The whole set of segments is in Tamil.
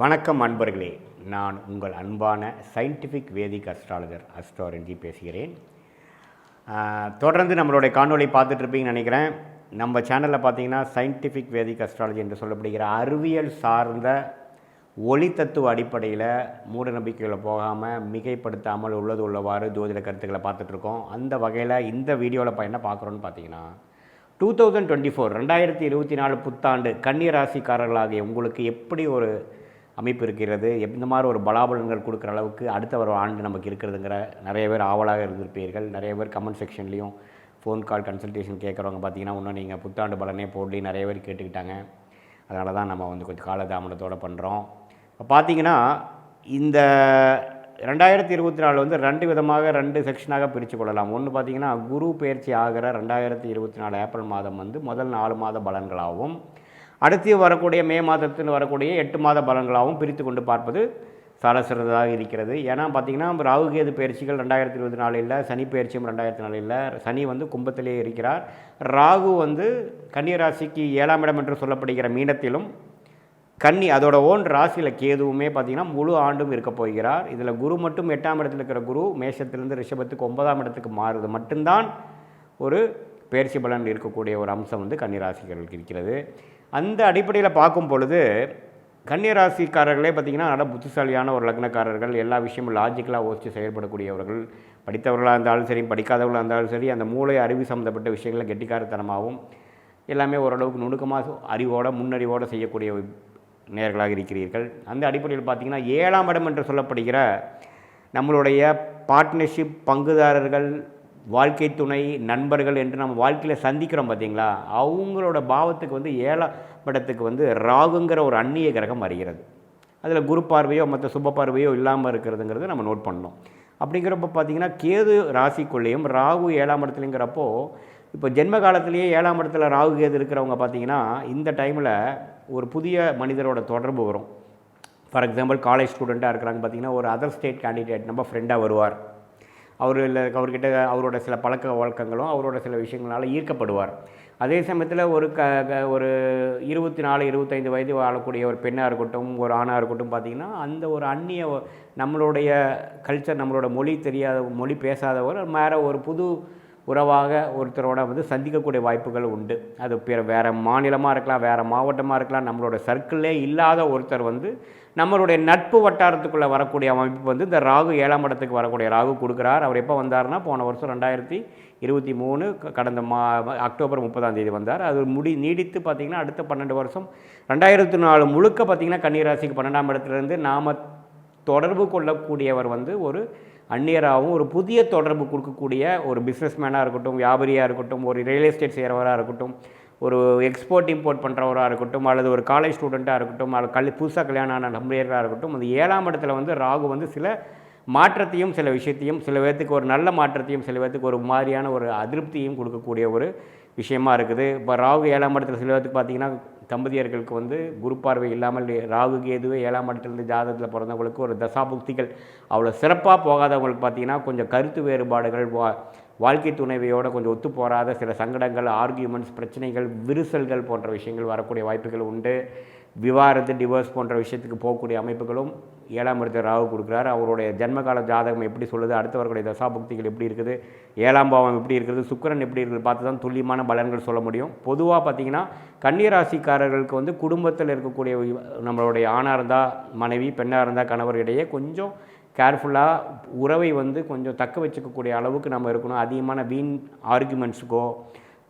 வணக்கம் அன்பர்களே. நான் உங்கள் அன்பான சயின்டிஃபிக் வேதிக் அஸ்ட்ராலஜர் அஸ்ட்ராலஜி பேசுகிறேன். தொடர்ந்து நம்மளுடைய காணொலி பார்த்துட்ருப்பீங்கன்னு நினைக்கிறேன். நம்ம சேனலில் பார்த்தீங்கன்னா சயின்டிஃபிக் வேதிக் அஸ்ட்ராலஜி என்று சொல்லப்படுகிற அறிவியல் சார்ந்த ஒளி தத்துவ அடிப்படையில் மூட நம்பிக்கைகளை போகாமல் மிகைப்படுத்தாமல் உள்ளது உள்ளவாறு ஜோதிட கருத்துக்களை பார்த்துட்ருக்கோம் அந்த வகையில் இந்த வீடியோவில் இப்போ என்ன பார்க்குறோன்னு பார்த்தீங்கன்னா டூ தௌசண்ட் டுவெண்ட்டி ஃபோர் ரெண்டாயிரத்தி இருபத்தி நாலு புத்தாண்டு கன்னிராசிக்காரர்களாகிய உங்களுக்கு எப்படி ஒரு அமைப்பு இருக்கிறது. எந்த மாதிரி ஒரு பலாபலன்கள் கொடுக்குற அளவுக்கு அடுத்த ஒரு ஆண்டு நமக்கு இருக்கிறதுங்கிற நிறைய பேர் ஆவலாக இருந்திருப்பீர்கள். நிறைய பேர் கமெண்ட் செக்ஷன்லேயும் ஃபோன் கால் கன்சல்டேஷன் கேட்குறவங்க பார்த்தீங்கன்னா இன்னும் நீங்கள் புத்தாண்டு பலனே போடலி நிறைய பேர் கேட்டுக்கிட்டாங்க. அதனால தான் நம்ம வந்து கொஞ்சம் காலதாமதத்தோடு பண்ணுறோம் இப்போ பார்த்தீங்கன்னா இந்த ரெண்டாயிரத்தி இருபத்தி நாலு வந்து ரெண்டு விதமாக ரெண்டு செக்ஷனாக பிரித்து கொள்ளலாம். ஒன்று பார்த்திங்கன்னா குரு பயிற்சி ஆகிற ரெண்டாயிரத்தி இருபத்தி நாலு ஏப்ரல் மாதம் வந்து முதல் நாலு மாத பலன்களாகவும் அடுத்து வரக்கூடிய மே மாதத்தில் வரக்கூடிய எட்டு மாத பலன்களாகவும் பிரித்து கொண்டு பார்ப்பது சால சிறந்ததாக இருக்கிறது. ஏன்னா பார்த்திங்கன்னா ராகுகேது பயிற்சிகள் ரெண்டாயிரத்தி இருபத்தி நாலில் இல்லை சனி பயிற்சியும் ரெண்டாயிரத்தி நாலில் இல்லை சனி வந்து கும்பத்திலே இருக்கிறார். ராகு வந்து கன்னியராசிக்கு ஏழாம் இடம் என்று சொல்லப்படுகிற மீனத்திலும் கன்னி அதோட ஓன் ராசியில் கேதுவுமே பார்த்திங்கன்னா முழு ஆண்டும் இருக்க போகிறார். இதில் குரு மட்டும் எட்டாம் இடத்தில் இருக்கிற குரு மேஷத்திலிருந்து ரிஷபத்துக்கு ஒன்பதாம் இடத்துக்கு மாறுது மட்டும்தான் ஒரு பயிற்சி பலன் இருக்கக்கூடிய ஒரு அம்சம் வந்து கன்னிராசிகளுக்கு இருக்கிறது. அந்த அடிப்படையில் பார்க்கும் பொழுது கன்னிராசிக்காரர்களே பார்த்திங்கன்னா நல்ல புத்திசாலியான ஒரு லக்னக்காரர்கள். எல்லா விஷயமும் லாஜிக்கலாக யோசித்து செயல்படக்கூடியவர்கள். படித்தவர்களாக இருந்தாலும் சரி படிக்காதவர்களாக இருந்தாலும் சரி அந்த மூளை அறிவு சம்மந்தப்பட்ட விஷயங்களில் கெட்டிக்காரத்தனமாகவும் எல்லாமே ஓரளவுக்கு நுணுக்கமாக அறிவோட முன்னறிவோடு செய்யக்கூடிய நேர்களாக இருக்கிறீர்கள். அந்த அடிப்படையில் பார்த்தீங்கன்னா ஏழாம் இடம் என்று சொல்லப்படுகிற நம்மளுடைய பார்ட்னர்ஷிப் பங்குதாரர்கள் வாழ்க்கை துணை நண்பர்கள் என்று நம்ம வாழ்க்கையில் சந்திக்கிறோம் பார்த்தீங்களா அவங்களோட பாவத்துக்கு வந்து ஏழப்படத்துக்கு வந்து ராகுங்கிற ஒரு அந்நிய கிரகம் வருகிறது. அதில் குரு பார்வையோ மற்ற சுப பார்வையோ இல்லாமல் இருக்கிறதுங்கிறத நம்ம நோட் பண்ணணும். அப்படிங்கிறப்ப பார்த்தீங்கன்னா கேது ராசிக்குள்ளேயும் ராகு ஏழாம் இடத்துலங்கிறப்போ இப்போ ஜென்ம காலத்திலேயே ஏழாம் இடத்துல ராகு கேது இருக்கிறவங்க பார்த்தீங்கன்னா இந்த டைமில் ஒரு புதிய மனிதரோட தொடர்பு வரும். ஃபார் எக்ஸாம்பிள் காலேஜ் ஸ்டூடெண்ட்டாக இருக்கிறாங்க பார்த்தீங்கன்னா ஒரு அதர் ஸ்டேட் கேண்டிடேட் நம்ம ஃப்ரெண்டாக வருவார். அவர் இல்லை அவர்கிட்ட அவரோட சில பழக்க வழக்கங்களும் அவரோட சில விஷயங்களால் ஈர்க்கப்படுவார். அதே சமயத்தில் ஒரு க க- ஒரு இருபத்தி நாலு இருபத்தைந்து வயது வாழக்கூடிய ஒரு பெண்ணாக இருக்கட்டும் ஒரு ஆணாக இருக்கட்டும் பார்த்திங்கன்னா அந்த ஒரு அந்நிய நம்மளுடைய கல்ச்சர் நம்மளோட மொழி தெரியாத மொழி பேசாதவர் மேலே ஒரு புது உறவாக ஒருத்தரோட வந்து சந்திக்கக்கூடிய வாய்ப்புகள் உண்டு. அது பிற வேறு மாநிலமாக இருக்கலாம் வேறு மாவட்டமாக இருக்கலாம் நம்மளோட சர்க்கிளே இல்லாத ஒருத்தர் வந்து நம்மளுடைய நட்பு வட்டாரத்துக்குள்ளே வரக்கூடிய அமைப்பு வந்து இந்த ராகு ஏழாம் இடத்துக்கு வரக்கூடிய ராகு கொடுக்குறார். அவர் எப்போ வந்தார்னா போன வருஷம் ரெண்டாயிரத்தி இருபத்தி மூணு க- கடந்த மா அக்டோபர் முப்பதாம் தேதி வந்தார். அது முடி நீடித்து பார்த்திங்கன்னா அடுத்த பன்னெண்டு வருஷம். ரெண்டாயிரத்தி நாலு முழுக்க பார்த்திங்கன்னா கன்னிராசிக்கு பன்னெண்டாம் இடத்துலேருந்து நாம் தொடர்பு கொள்ளக்கூடியவர் வந்து ஒரு அந்நியராகவும் ஒரு புதிய தொடர்பு கொடுக்கக்கூடிய ஒரு பிஸ்னஸ்மேனாக இருக்கட்டும் வியாபாரியாக இருக்கட்டும் ஒரு ரியல் எஸ்டேட் செய்கிறவராக இருக்கட்டும் ஒரு எக்ஸ்போர்ட் இம்போர்ட் பண்ணுறவராக இருக்கட்டும் அல்லது ஒரு காலேஜ் ஸ்டூடெண்ட்டாக இருக்கட்டும் அல்லது கல் புதுசாக கல்யாணம் ஆன நம்பியர்களாக இருக்கட்டும் அந்த ஏழாம் இடத்துல வந்து ராகு வந்து சில மாற்றத்தையும் சில விஷயத்தையும் சில பேர்த்துக்கு ஒரு நல்ல மாற்றத்தையும் சில பேர்த்துக்கு ஒரு மாதிரியான ஒரு அதிருப்தியும் கொடுக்கக்கூடிய ஒரு விஷயமா இருக்குது. இப்போ ராகு ஏழாம் இடத்துல சில பேர்த்துக்கு பார்த்தீங்கன்னா தம்பதியர்களுக்கு வந்து குரு பார்வை இல்லாமல் ராகு கேதுவே ஏழாம் இடத்துலேருந்து ஜாதகத்தில் பிறந்தவங்களுக்கு ஒரு தசாபுக்திகள் அவ்வளோ சிறப்பாக போகாதவங்களுக்கு பார்த்தீங்கன்னா கொஞ்சம் கருத்து வேறுபாடுகள் வா வாழ்க்கை துணைவையோடு கொஞ்சம் ஒத்து போகாத சில சங்கடங்கள் ஆர்கியூமெண்ட்ஸ் பிரச்சனைகள் விரிசல்கள் போன்ற விஷயங்கள் வரக்கூடிய வாய்ப்புகள் உண்டு. விவாரத்து டிவோர்ஸ் போன்ற விஷயத்துக்கு போகக்கூடிய அமைப்புகளும் ஏழாம் இடத்தை ராகு கொடுக்குறாரு. அவருடைய ஜன்மகால ஜாதகம் எப்படி சொல்லுது அடுத்தவர்களுடைய தசாபக்திகள் எப்படி இருக்குது ஏழாம் பாவம் எப்படி இருக்குது சுக்கிரன் எப்படி இருக்குது பார்த்து தான் துல்லியமான பலன்கள் சொல்ல முடியும். பொதுவாக பார்த்தீங்கன்னா கன்னிராசிக்காரர்களுக்கு வந்து குடும்பத்தில் இருக்கக்கூடிய நம்மளுடைய ஆணாக இருந்தால் மனைவி பெண்ணாக இருந்தால் கணவர் இடையே கொஞ்சம் கேர்ஃபுல்லாக உறவை வந்து கொஞ்சம் தக்க வச்சுக்கக்கூடிய அளவுக்கு நம்ம இருக்கணும். அதிகமான வீண் ஆர்குமெண்ட்ஸுக்கோ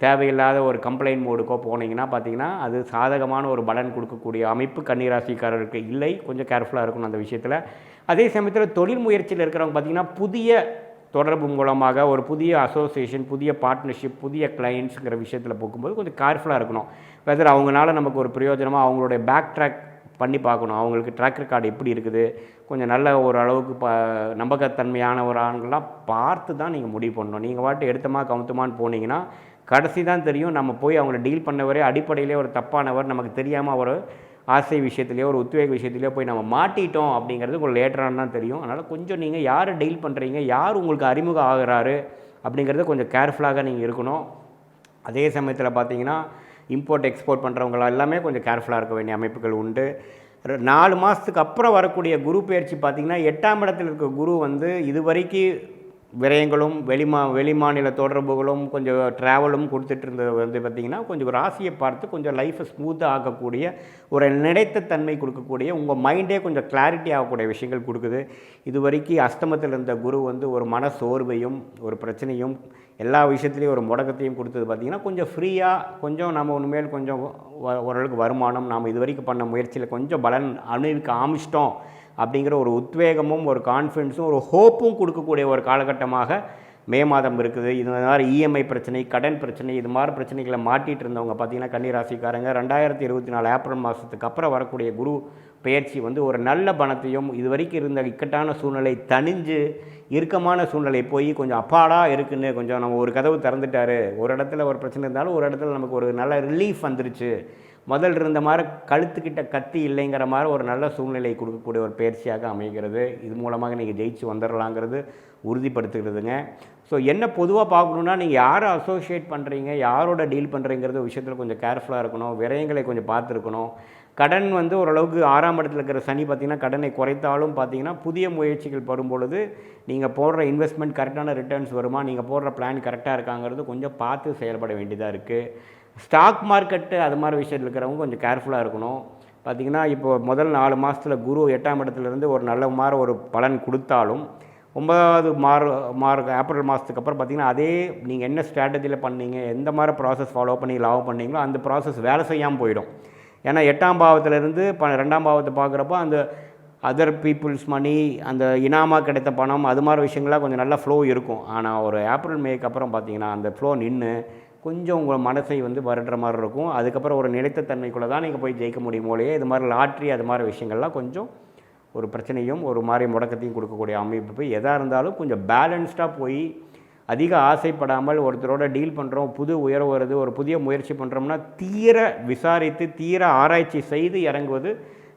தேவையில்லாத ஒரு கம்ப்ளைண்ட் மோடுக்கோ போனீங்கன்னா பார்த்தீங்கன்னா அது சாதகமான ஒரு பலன் கொடுக்கக்கூடிய அமைப்பு கன்னிராசிக்காரருக்கு இல்லை. கொஞ்சம் கேர்ஃபுல்லாக இருக்கணும் அந்த விஷயத்தில். அதே சமயத்தில் தொழில் முயற்சியில் இருக்கிறவங்க பார்த்தீங்கன்னா புதிய தொடர்பு மூலமாக ஒரு புதிய அசோசியேஷன் புதிய பார்ட்னர்ஷிப் புதிய கிளைண்ட்ஸுங்கிற விஷயத்தில் போகும்போது கொஞ்சம் கேர்ஃபுல்லாக இருக்கணும். வெதர் அவங்களால நமக்கு ஒரு பிரயோஜனமாக அவங்களுடைய பேக் ட்ராக் பண்ணி பார்க்கணும். அவங்களுக்கு ட்ராக் ரெக்கார்டு எப்படி இருக்குது? கொஞ்சம் நல்ல ஒரு அளவுக்கு ப நம்பகத்தன்மையான ஒரு ஆண்கள்லாம் பார்த்து தான் நீங்கள் முடிவு பண்ணணும். நீங்கள் வாட்டு எடுத்தமா கவுத்தமான்னு போனீங்கன்னா கடைசி தான் தெரியும் நம்ம போய் அவங்கள டீல் பண்ணவரே அடிப்படையிலே ஒரு தப்பானவர் நமக்கு தெரியாமல் ஒரு ஆசை விஷயத்துலையோ ஒரு உத்வேக விஷயத்துலையோ போய் நம்ம மாட்டிட்டோம் அப்படிங்கிறது உங்களுக்கு லேட்டரான தான் தெரியும். அதனால் கொஞ்சம் நீங்கள் யாரை டீல் பண்ணுறீங்க யார் உங்களுக்கு அறிமுகம் ஆகிறாரு அப்படிங்கிறத கொஞ்சம் கேர்ஃபுல்லாக நீங்கள் இருக்கணும். அதே சமயத்தில் பார்த்தீங்கன்னா இம்போர்ட் எக்ஸ்போர்ட் பண்ணுறவங்க எல்லாமே கொஞ்சம் கேர்ஃபுல்லாக இருக்க வேண்டிய அமைப்புகள் உண்டு. நாலு மாதத்துக்கு அப்புறம் வரக்கூடிய குரு பயிற்சி பார்த்திங்கன்னா எட்டாம் இடத்தில் இருக்க குரு வந்து இதுவரைக்கும் விரயங்களும் வெளிமா வெளிமாநில தொடர்புகளும் கொஞ்சம் ட்ராவலும் கொடுத்துட்டு இருந்தது வந்து பார்த்திங்கன்னா கொஞ்சம் ராசியை பார்த்து கொஞ்சம் லைஃப்பை ஸ்மூத்தாக ஆக்கக்கூடிய ஒரு நினைத்த தன்மை கொடுக்கக்கூடிய உங்கள் மைண்டே கொஞ்சம் கிளாரிட்டி ஆகக்கூடிய விஷயங்கள் கொடுக்குது. இது வரைக்கும் அஸ்தமத்தில் இருந்த குரு வந்து ஒரு மன சோர்வையும் ஒரு பிரச்சனையும் எல்லா விஷயத்துலேயும் ஒரு முடக்கத்தையும் கொடுத்தது பார்த்திங்கன்னா கொஞ்சம் ஃப்ரீயாக கொஞ்சம் நம்ம உண்மையில் கொஞ்சம் ஓரளவுக்கு வருமானம் நாம் இது வரைக்கும் பண்ண முயற்சியில் கொஞ்சம் பலன் அணுவிக்கு ஆமிச்சிட்டோம் அப்படிங்கிற ஒரு உத்வேகமும் ஒரு கான்ஃபிடென்ஸும் ஒரு ஹோப்பும் கொடுக்கக்கூடிய ஒரு காலகட்டமாக மே மாதம் இருக்குது. இது மாதிரி இஎம்ஐ பிரச்சனை கடன் பிரச்சனை இது மாதிரி பிரச்சனைகளை மாட்டிகிட்டு இருந்தவங்க பார்த்தீங்கன்னா கன்னிராசிக்காரங்க. ரெண்டாயிரத்தி இருபத்தி நாலு ஏப்ரல் மாதத்துக்கு அப்புறம் வரக்கூடிய குரு பயிற்சி வந்து ஒரு நல்ல பணத்தையும் இது வரைக்கும் இருந்த இக்கட்டான சூழ்நிலை தணிஞ்சு இறுக்கமான சூழ்நிலை போய் கொஞ்சம் அப்பாடா இருக்குன்னு கொஞ்சம் நம்ம ஒரு கதவு திறந்துட்டாரு. ஒரு இடத்துல ஒரு பிரச்சனை இருந்தாலும் ஒரு இடத்துல நமக்கு ஒரு நல்ல ரிலீஃப் வந்துருச்சு. முதல் இருந்த மாதிரி கழுத்துக்கிட்ட கத்தி இல்லைங்கிற மாதிரி ஒரு நல்ல சூழ்நிலை கொடுக்கக்கூடிய ஒரு பயிற்சியாக அமைகிறது. இது மூலமாக நீங்கள் ஜெயிச்சு வந்துடலாங்கிறது உறுதிப்படுத்துகிறதுங்க. ஸோ என்ன பொதுவாக பார்க்கணுன்னா நீங்கள் யாரை அசோசியேட் பண்ணுறீங்க யாரோட டீல் பண்ணுறீங்கிறது விஷயத்தில் கொஞ்சம் கேர்ஃபுல்லாக இருக்கணும் விரயங்களை கொஞ்சம் பார்த்துருக்கணும். கடன் வந்து ஓரளவுக்கு ஆறாம் இடத்துல இருக்கிற சனி பார்த்திங்கன்னா கடனை குறைத்தாலும் பார்த்தீங்கன்னா புதிய முயற்சிகள் வரும்பொழுது நீங்கள் போடுற இன்வெஸ்ட்மெண்ட் கரெக்டான ரிட்டர்ன்ஸ் வருமா நீங்கள் போடுற பிளான் கரெக்டாக இருக்காங்கிறது கொஞ்சம் பார்த்து செயல்பட வேண்டியதாக இருக்குது ஸ்டாக் மார்க்கெட்டு அது மாதிரி விஷயத்தில் இருக்கிறவங்க கொஞ்சம் கேர்ஃபுல்லாக இருக்கணும். பார்த்திங்கன்னா இப்போ முதல் நாலு மாதத்தில் குரு எட்டாம் இடத்துலேருந்து ஒரு நல்ல மாதிரி ஒரு பலன் கொடுத்தாலும் ஒன்பதாவது மார் மார் ஏப்ரல் மாதத்துக்கு அப்புறம் பார்த்திங்கன்னா அதே நீங்கள் என்ன ஸ்ட்ராட்டஜியில் பண்ணீங்க எந்த மாதிரி ப்ராசஸ் ஃபாலோ பண்ணி லாபம் பண்ணீங்களோ அந்த ப்ராசஸ் வேலை செய்யாமல் போயிடும். ஏன்னா எட்டாம் பாவத்திலேருந்து ப ரெண்டாம் பாவத்தை பார்க்குறப்போ அந்த அதர் பீப்புள்ஸ் மணி அந்த இனாமாக கிடைத்த பணம் அது மாதிரி விஷயங்கள்லாம் கொஞ்சம் நல்ல ஃப்ளோ இருக்கும். ஆனால் ஒரு ஏப்ரல் மேக்கு அப்புறம் பார்த்திங்கன்னா அந்த ஃப்ளோ நின்று கொஞ்சம் உங்கள் மனசை வந்து வருடுற மாதிரி இருக்கும். அதுக்கப்புறம் ஒரு நிலைத்த தன்மைக்குள்ளே தான் நீங்கள் போய் ஜெயிக்க முடியும் போலயே இது மாதிரி லாட்ரி அது மாதிரி விஷயங்கள்லாம் கொஞ்சம் ஒரு பிரச்சனையும் ஒரு மாதிரி முடக்கத்தையும் கொடுக்கக்கூடிய அமைப்பு எதாக இருந்தாலும் கொஞ்சம் பேலன்ஸ்டாக போய் அதிக ஆசைப்படாமல் ஒருத்தரோட டீல் பண்ணுறோம் புது உயர்வு வருது ஒரு புதிய முயற்சி பண்ணுறோம்னா தீர விசாரித்து தீர ஆராய்ச்சி செய்து இறங்குவது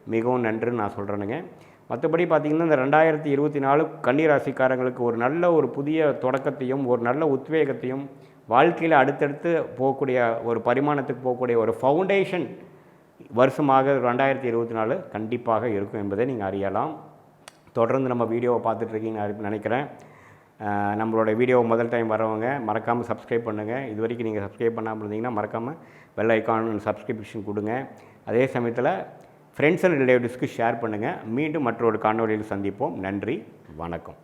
மிகவும் நன்றுன்னு நான் சொல்கிறேனுங்க மற்றபடி பார்த்திங்கன்னா இந்த ரெண்டாயிரத்தி இருபத்தி நாலு கன்னிராசிக்காரங்களுக்கு ஒரு நல்ல ஒரு புதிய தொடக்கத்தையும் ஒரு நல்ல உத்வேகத்தையும் வாழ்க்கையில் அடுத்தடுத்து போகக்கூடிய ஒரு பரிமாணத்துக்கு போகக்கூடிய ஒரு ஃபவுண்டேஷன் வருஷமாக ரெண்டாயிரத்தி இருபத்தி நாலு கண்டிப்பாக இருக்கும் என்பதை நீங்கள் அறியலாம். தொடர்ந்து நம்ம வீடியோவை பார்த்துட்ருக்கீங்கன்னு நினைக்கிறேன். நம்மளோட வீடியோவை முதல் டைம் வரவங்க மறக்காமல் சப்ஸ்கிரைப் பண்ணுங்கள் இது வரைக்கும் நீங்கள் சப்ஸ்கிரைப் பண்ணாமல் இருந்தீங்கன்னா மறக்காமல் பெல் ஐக்கான் சப்ஸ்கிரிப்ஷன் கொடுங்க. அதே சமயத்தில் ஃப்ரெண்ட்ஸ் அண்ட் ரிலேட்டிவ்ஸ்க்கு ஷேர் பண்ணுங்கள் மீண்டும் மற்றொரு காணொலியில் சந்திப்போம். நன்றி வணக்கம்.